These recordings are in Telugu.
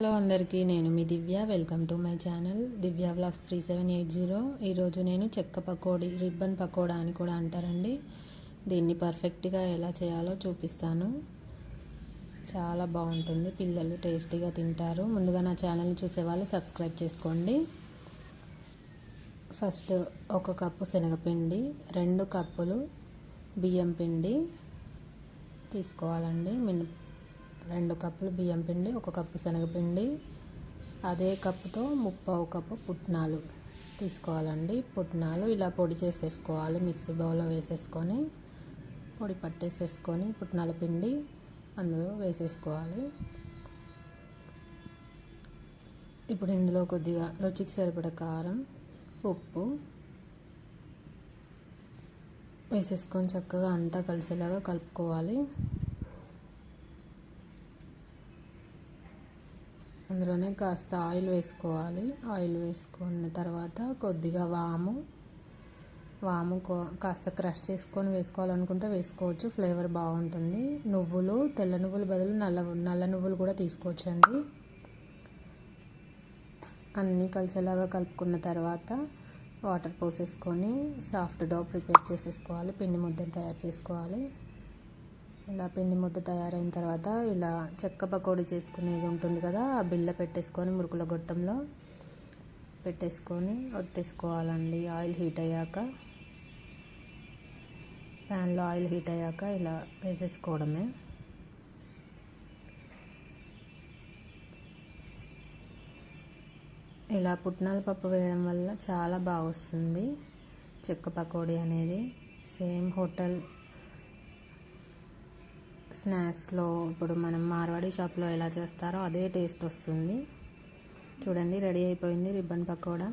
హలో అందరికీ నేను మీ Divya. Welcome to my channel. Divya blogs three seven eight zero. ఈరోజు నేను చెక్క పకోడీ రిబ్బన్ పకోడా అని కూడా అంటారండి. దీన్ని పర్ఫెక్ట్గా ఎలా చేయాలో చూపిస్తాను. చాలా బాగుంటుంది. పిల్లలు టేస్టీగా తింటారు. ముందుగా నా ఛానల్ని చూసేవాళ్ళు సబ్స్క్రైబ్ చేసుకోండి. ఫస్ట్ ఒక కప్పు శనగపిండి రెండు కప్పులు బియ్యం పిండి తీసుకోవాలండి. మిన రెండు కప్పులు బియ్యం పిండి ఒక కప్పు శనగపిండి అదే కప్పుతో ముప్పావు కప్పు పుట్నాలు తీసుకోవాలండి. పుట్నాలు ఇలా పొడి చేసేసుకోవాలి మిక్సీ బౌల్లో వేసేసుకొని పొడి పట్టేసేసుకొని పుట్నాల పిండి అందులో వేసేసుకోవాలి. ఇప్పుడు ఇందులో కొద్దిగా రుచికి సరిపడ కారం ఉప్పు వేసేసుకొని చక్కగా అంతా కలిసేలాగా కలుపుకోవాలి. అందులోనే కాస్త ఆయిల్ వేసుకోవాలి. ఆయిల్ వేసుకున్న తర్వాత కొద్దిగా వాము. వాము కాస్త క్రష్ చేసుకొని వేసుకోవాలనుకుంటే వేసుకోవచ్చు. ఫ్లేవర్ బాగుంటుంది. నువ్వులు తెల్ల నువ్వులు బదులు నల్ల నల్ల నువ్వులు కూడా తీసుకోవచ్చండి. అన్నీ కలిసేలాగా కలుపుకున్న తర్వాత వాటర్ పోసేసుకొని సాఫ్ట్ డో ప్రిపేర్ చేసేసుకోవాలి. పిండి ముద్దను తయారు చేసుకోవాలి. ఇలా పిండి ముద్ద తయారైన తర్వాత ఇలా చెక్క పకోడీ చేసుకునేది ఉంటుంది కదా ఆ బిల్ల పెట్టేసుకొని మురుకుల గొట్టంలో పెట్టేసుకొని ఒత్తేసుకోవాలండి. ఆయిల్ హీట్ అయ్యాక ప్యాన్లో ఆయిల్ హీట్ అయ్యాక ఇలా వేసేసుకోవడమే. ఇలా పుట్నాల పప్పు వేయడం వల్ల చాలా బాగా వస్తుంది చెక్క పకోడీ అనేది సేమ్ హోటల్ స్నాక్స్లో ఇప్పుడు మనం మార్వాడి షాప్లో ఎలా చేస్తారో అదే టేస్ట్ వస్తుంది. చూడండి రెడీ అయిపోయింది రిబ్బన్ పకోడా.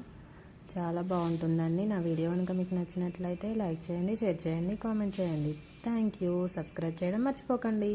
చాలా బాగుంటుందండి. నా వీడియో కనుక మీకు నచ్చినట్లయితే లైక్ చేయండి షేర్ చేయండి కామెంట్ చేయండి. Thank you. సబ్స్క్రైబ్ చేయడం మర్చిపోకండి.